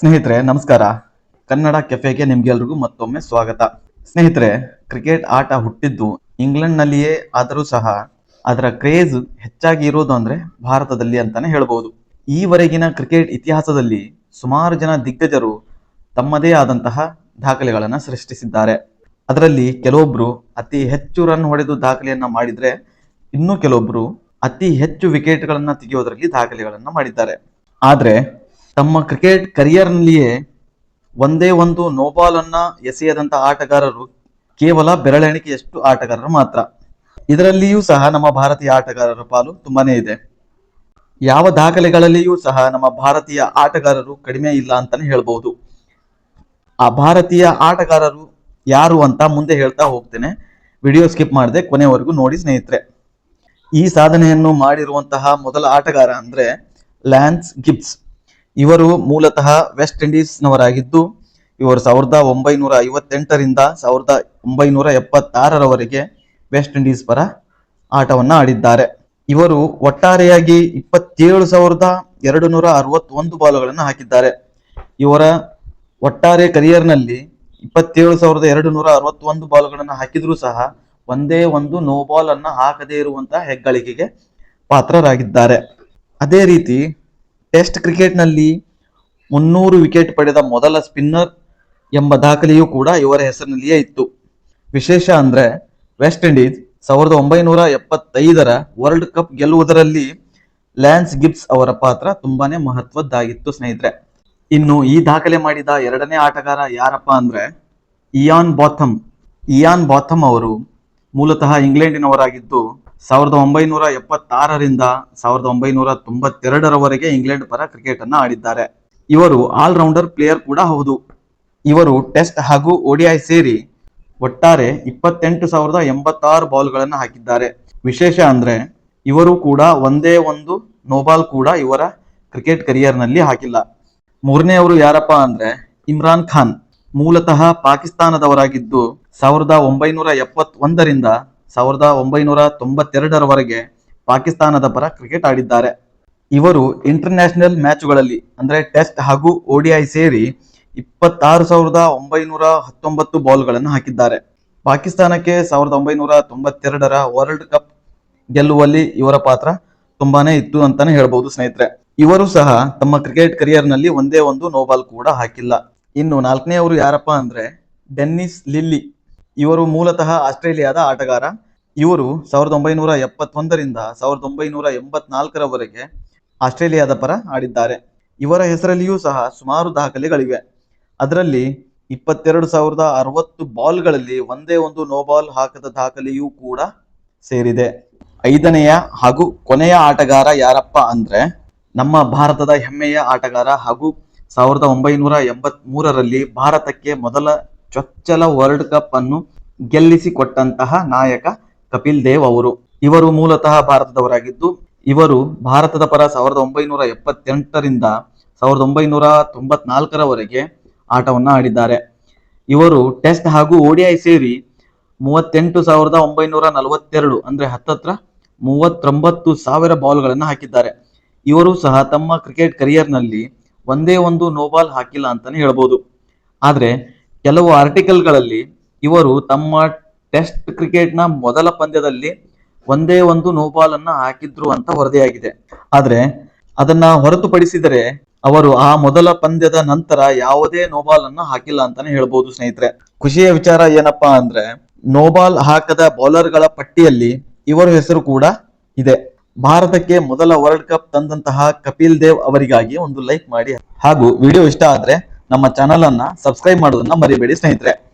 ಸ್ನೇಹಿತರೆ, ನಮಸ್ಕಾರ. ಕನ್ನಡ ಕೆಫೆಗೆ ನಿಮ್ಗೆಲ್ರಿಗೂ ಮತ್ತೊಮ್ಮೆ ಸ್ವಾಗತ. ಸ್ನೇಹಿತರೆ, ಕ್ರಿಕೆಟ್ ಆಟ ಹುಟ್ಟಿದ್ದು ಇಂಗ್ಲೆಂಡ್ನಲ್ಲಿಯೇ ಆದರೂ ಸಹ ಅದರ ಕ್ರೇಜ್ ಹೆಚ್ಚಾಗಿ ಇರೋದು ಅಂದ್ರೆ ಭಾರತದಲ್ಲಿ ಅಂತಾನೆ ಹೇಳ್ಬೋದು. ಈವರೆಗಿನ ಕ್ರಿಕೆಟ್ ಇತಿಹಾಸದಲ್ಲಿ ಸುಮಾರು ಜನ ದಿಗ್ಗಜರು ತಮ್ಮದೇ ಆದಂತಹ ದಾಖಲೆಗಳನ್ನ ಸೃಷ್ಟಿಸಿದ್ದಾರೆ. ಅದರಲ್ಲಿ ಕೆಲವೊಬ್ರು ಅತಿ ಹೆಚ್ಚು ರನ್ ಹೊಡೆದು ದಾಖಲೆಯನ್ನ ಮಾಡಿದ್ರೆ ಇನ್ನು ಕೆಲವೊಬ್ರು ಅತಿ ಹೆಚ್ಚು ವಿಕೆಟ್ಗಳನ್ನ ತೆಗೆಯೋದ್ರಲ್ಲಿ ದಾಖಲೆಗಳನ್ನ ಮಾಡಿದ್ದಾರೆ. ಆದ್ರೆ ತಮ್ಮ ಕ್ರಿಕೆಟ್ ಕರಿಯರ್ನಲ್ಲಿಯೇ ಒಂದೇ ಒಂದು ನೋಬಾಲ್ ಅನ್ನ ಎಸೆಯದಂತ ಆಟಗಾರರು ಕೇವಲ ಬೆರಳೆಣಿಕೆಯಷ್ಟು ಆಟಗಾರರು ಮಾತ್ರ. ಇದರಲ್ಲಿಯೂ ಸಹ ನಮ್ಮ ಭಾರತೀಯ ಆಟಗಾರರ ಪಾಲು ತುಂಬಾನೇ ಇದೆ. ಯಾವ ದಾಖಲೆಗಳಲ್ಲಿಯೂ ಸಹ ನಮ್ಮ ಭಾರತೀಯ ಆಟಗಾರರು ಕಡಿಮೆ ಇಲ್ಲ ಅಂತಾನೆ ಹೇಳ್ಬಹುದು ಆ ಭಾರತೀಯ ಆಟಗಾರರು ಯಾರು ಅಂತ ಮುಂದೆ ಹೇಳ್ತಾ ಹೋಗ್ತೇನೆ. ವಿಡಿಯೋ ಸ್ಕಿಪ್ ಮಾಡದೆ ಕೊನೆವರೆಗೂ ನೋಡಿ ಸ್ನೇಹಿತರೆ. ಈ ಸಾಧನೆಯನ್ನು ಮಾಡಿರುವಂತಹ ಮೊದಲ ಆಟಗಾರ ಅಂದ್ರೆ ಲ್ಯಾನ್ಸ್ ಗಿಬ್ಸ್. ಇವರು ಮೂಲತಃ ವೆಸ್ಟ್ ಇಂಡೀಸ್ನವರಾಗಿದ್ದು, ಇವರು ಸಾವಿರದ ಒಂಬೈನೂರ ಐವತ್ತೆಂಟರಿಂದ ಸಾವಿರದ ಒಂಬೈನೂರ ಎಪ್ಪತ್ತಾರರವರೆಗೆ ವೆಸ್ಟ್ ಇಂಡೀಸ್ ಪರ ಆಟವನ್ನು ಆಡಿದ್ದಾರೆ. ಇವರು ಒಟ್ಟಾರೆಯಾಗಿ ಇಪ್ಪತ್ತೇಳು ಸಾವಿರದ ಎರಡು ನೂರ ಅರವತ್ತೊಂದು ಬಾಲುಗಳನ್ನು ಹಾಕಿದ್ದಾರೆ. ಇವರ ಒಟ್ಟಾರೆ ಕರಿಯರ್ನಲ್ಲಿ ಇಪ್ಪತ್ತೇಳು ಸಾವಿರದ ಎರಡು ನೂರ ಅರವತ್ತೊಂದು ಬಾಲುಗಳನ್ನು ಹಾಕಿದ್ರೂ ಸಹ ಒಂದೇ ಒಂದು ನೋ ಬಾಲ್ ಅನ್ನು ಹಾಕದೇ ಇರುವಂತಹ ಹೆಗ್ಗಳಿಕೆಗೆ ಪಾತ್ರರಾಗಿದ್ದಾರೆ. ಅದೇ ರೀತಿ ಟೆಸ್ಟ್ ಕ್ರಿಕೆಟ್ನಲ್ಲಿ ಮುನ್ನೂರು ವಿಕೆಟ್ ಪಡೆದ ಮೊದಲ ಸ್ಪಿನ್ನರ್ ಎಂಬ ದಾಖಲೆಯೂ ಕೂಡ ಇವರ ಹೆಸರಿನಲ್ಲಿಯೇ ಇತ್ತು. ವಿಶೇಷ ಅಂದ್ರೆ ವೆಸ್ಟ್ ಇಂಡೀಸ್ ಸಾವಿರದ ಒಂಬೈನೂರ ಎಪ್ಪತ್ತೈದರ ವರ್ಲ್ಡ್ ಕಪ್ ಗೆಲ್ಲುವುದರಲ್ಲಿ ಲ್ಯಾನ್ಸ್ ಗಿಬ್ಸ್ ಅವರ ಪಾತ್ರ ತುಂಬಾನೇ ಮಹತ್ವದ್ದಾಗಿತ್ತು ಸ್ನೇಹಿತರೆ. ಇನ್ನು ಈ ದಾಖಲೆ ಮಾಡಿದ ಎರಡನೇ ಆಟಗಾರ ಯಾರಪ್ಪ ಅಂದ್ರೆ ಇಯಾನ್ ಬಾಥಮ್ ಇಯಾನ್ ಬಾಥಮ್ ಅವರು ಮೂಲತಃ ಇಂಗ್ಲೆಂಡಿನವರಾಗಿದ್ದು ಸಾವಿರದ ಒಂಬೈನೂರ ಎಪ್ಪತ್ತಾರರಿಂದ ಸಾವಿರದ ಒಂಬೈನೂರ ತೊಂಬತ್ತೆರಡರವರೆಗೆ ಇಂಗ್ಲೆಂಡ್ ಪರ ಕ್ರಿಕೆಟ್ ಅನ್ನ ಆಡಿದ್ದಾರೆ. ಇವರು ಆಲ್ರೌಂಡರ್ ಪ್ಲೇಯರ್ ಕೂಡ ಹೌದು. ಇವರು ಟೆಸ್ಟ್ ಹಾಗೂ ಒಡಿಐ ಸೇರಿ ಒಟ್ಟಾರೆ ಇಪ್ಪತ್ತೆಂಟು ಸಾವಿರದ ಎಂಬತ್ತಾರು ಬಾಲ್ಗಳನ್ನು ಹಾಕಿದ್ದಾರೆ. ವಿಶೇಷ ಅಂದ್ರೆ ಇವರು ಕೂಡ ಒಂದೇ ಒಂದು ನೋಬಾಲ್ ಕೂಡ ಇವರ ಕ್ರಿಕೆಟ್ ಕರಿಯರ್ನಲ್ಲಿ ಹಾಕಿಲ್ಲ. ಮೂರನೆಯವರು ಯಾರಪ್ಪ ಅಂದ್ರೆ ಇಮ್ರಾನ್ ಖಾನ್. ಮೂಲತಃ ಪಾಕಿಸ್ತಾನದವರಾಗಿದ್ದು ಸಾವಿರದ ಒಂಬೈನೂರ ಎಪ್ಪತ್ತೊಂದರಿಂದ ಸಾವಿರದ ಒಂಬೈನೂರ ತೊಂಬತ್ತೆರಡರವರೆಗೆ ಪಾಕಿಸ್ತಾನದ ಪರ ಕ್ರಿಕೆಟ್ ಆಡಿದ್ದಾರೆ. ಇವರು ಇಂಟರ್ನ್ಯಾಷನಲ್ ಮ್ಯಾಚ್ಗಳಲ್ಲಿ ಅಂದರೆ ಟೆಸ್ಟ್ ಹಾಗೂ ಓಡಿಐ ಸೇರಿ ಇಪ್ಪತ್ತಾರು ಸಾವಿರದ ಒಂಬೈನೂರ ಹತ್ತೊಂಬತ್ತು ಬಾಲ್ಗಳನ್ನು ಹಾಕಿದ್ದಾರೆ. ಪಾಕಿಸ್ತಾನಕ್ಕೆ ಸಾವಿರದ ಒಂಬೈನೂರ ತೊಂಬತ್ತೆರಡರ ವರ್ಲ್ಡ್ ಕಪ್ ಗೆಲ್ಲುವಲ್ಲಿ ಇವರ ಪಾತ್ರ ತುಂಬಾನೇ ಇತ್ತು ಅಂತಾನೆ ಹೇಳಬಹುದು ಸ್ನೇಹಿತರೆ. ಇವರು ಸಹ ತಮ್ಮ ಕ್ರಿಕೆಟ್ ಕರಿಯರ್ನಲ್ಲಿ ಒಂದೇ ಒಂದು ನೋಬಾಲ್ ಕೂಡ ಹಾಕಿಲ್ಲ. ಇನ್ನು ನಾಲ್ಕನೇ ಅವರು ಯಾರಪ್ಪ ಅಂದ್ರೆ, ಡೆನ್ನಿಸ್ ಲಿಲ್ಲಿ. ಇವರು ಮೂಲತಃ ಆಸ್ಟ್ರೇಲಿಯಾದ ಆಟಗಾರ. ಇವರು ಸಾವಿರದ ಒಂಬೈನೂರ ಎಪ್ಪತ್ತೊಂದರಿಂದ ಸಾವಿರದ ಒಂಬೈನೂರ ಎಂಬತ್ನಾಲ್ಕರವರೆಗೆ ಆಸ್ಟ್ರೇಲಿಯಾದ ಪರ ಆಡಿದ್ದಾರೆ. ಇವರ ಹೆಸರಲ್ಲಿಯೂ ಸಹ ಸುಮಾರು ದಾಖಲೆಗಳಿವೆ. ಅದರಲ್ಲಿ ಇಪ್ಪತ್ತೆರಡು ಸಾವಿರದ ಅರವತ್ತು ಬಾಲ್ಗಳಲ್ಲಿ ಒಂದೇ ಒಂದು ನೋ ಬಾಲ್ ಹಾಕದ ದಾಖಲೆಯೂ ಕೂಡ ಸೇರಿದೆ. ಐದನೆಯ ಹಾಗೂ ಕೊನೆಯ ಆಟಗಾರ ಯಾರಪ್ಪ ಅಂದ್ರೆ ನಮ್ಮ ಭಾರತದ ಹೆಮ್ಮೆಯ ಆಟಗಾರ ಹಾಗೂ ಸಾವಿರದ ಒಂಬೈನೂರ ಎಂಬತ್ ಮೂರರಲ್ಲಿ ಭಾರತಕ್ಕೆ ಮೊದಲ ಚೊಚ್ಚಲ ವರ್ಲ್ಡ್ ಕಪ್ ಅನ್ನು ಗೆಲ್ಲಿಸಿಕೊಟ್ಟಂತಹ ನಾಯಕ ಕಪಿಲ್ ದೇವ್ ಅವರು. ಇವರು ಮೂಲತಃ ಭಾರತದವರಾಗಿದ್ದು, ಇವರು ಭಾರತದ ಪರ ಸಾವಿರದ ಒಂಬೈನೂರ ಎಪ್ಪತ್ತೆಂಟರಿಂದ ಸಾವಿರದ ಒಂಬೈನೂರ ತೊಂಬತ್ನಾಲ್ಕರವರೆಗೆ ಆಟವನ್ನ ಆಡಿದ್ದಾರೆ. ಇವರು ಟೆಸ್ಟ್ ಹಾಗೂ ಓಡಿಐ ಸೇರಿ ಮೂವತ್ತೆಂಟು ಸಾವಿರದ ಒಂಬೈನೂರ ನಲವತ್ತೆರಡು ಅಂದ್ರೆ ಹತ್ತತ್ರ ಮೂವತ್ತೊಂಬತ್ತು ಸಾವಿರ ಬಾಲ್ಗಳನ್ನು ಹಾಕಿದ್ದಾರೆ. ಇವರು ಸಹ ತಮ್ಮ ಕ್ರಿಕೆಟ್ ಕರಿಯರ್ನಲ್ಲಿ ಒಂದೇ ಒಂದು ನೋಬಾಲ್ ಹಾಕಿಲ್ಲ ಅಂತಾನೆ ಹೇಳ್ಬೋದು. ಆದ್ರೆ ಕೆಲವು ಆರ್ಟಿಕಲ್ಗಳಲ್ಲಿ ಇವರು ತಮ್ಮ ಟೆಸ್ಟ್ ಕ್ರಿಕೆಟ್ನ ಮೊದಲ ಪಂದ್ಯದಲ್ಲಿ ಒಂದೇ ಒಂದು ನೋಬಾಲ್ ಅನ್ನ ಹಾಕಿದ್ರು ಅಂತ ವರದಿಯಾಗಿದೆ. ಆದ್ರೆ ಅದನ್ನ ಹೊರತುಪಡಿಸಿದರೆ ಅವರು ಆ ಮೊದಲ ಪಂದ್ಯದ ನಂತರ ಯಾವುದೇ ನೋಬಾಲ್ ಅನ್ನ ಹಾಕಿಲ್ಲ ಅಂತಾನೆ ಹೇಳ್ಬೋದು ಸ್ನೇಹಿತರೆ. ಖುಷಿಯ ವಿಚಾರ ಏನಪ್ಪಾ ಅಂದ್ರೆ ನೋಬಾಲ್ ಹಾಕದ ಬೌಲರ್ಗಳ ಪಟ್ಟಿಯಲ್ಲಿ ಇವರ ಹೆಸರು ಕೂಡ ಇದೆ. ಭಾರತಕ್ಕೆ ಮೊದಲ ವರ್ಲ್ಡ್ ಕಪ್ ತಂದಂತಹ ಕಪಿಲ್ ದೇವ್ ಅವರಿಗಾಗಿ ಒಂದು ಲೈಕ್ ಮಾಡಿ. ಹಾಗೂ ವಿಡಿಯೋ ಇಷ್ಟ ಆದ್ರೆ ನಮ್ಮ ಚಾನಲ್ ಅನ್ನ ಸಬ್ಸ್ಕ್ರೈಬ್ ಮಾಡೋದನ್ನ ಮರಿಬೇಡಿ ಸ್ನೇಹಿತರೆ.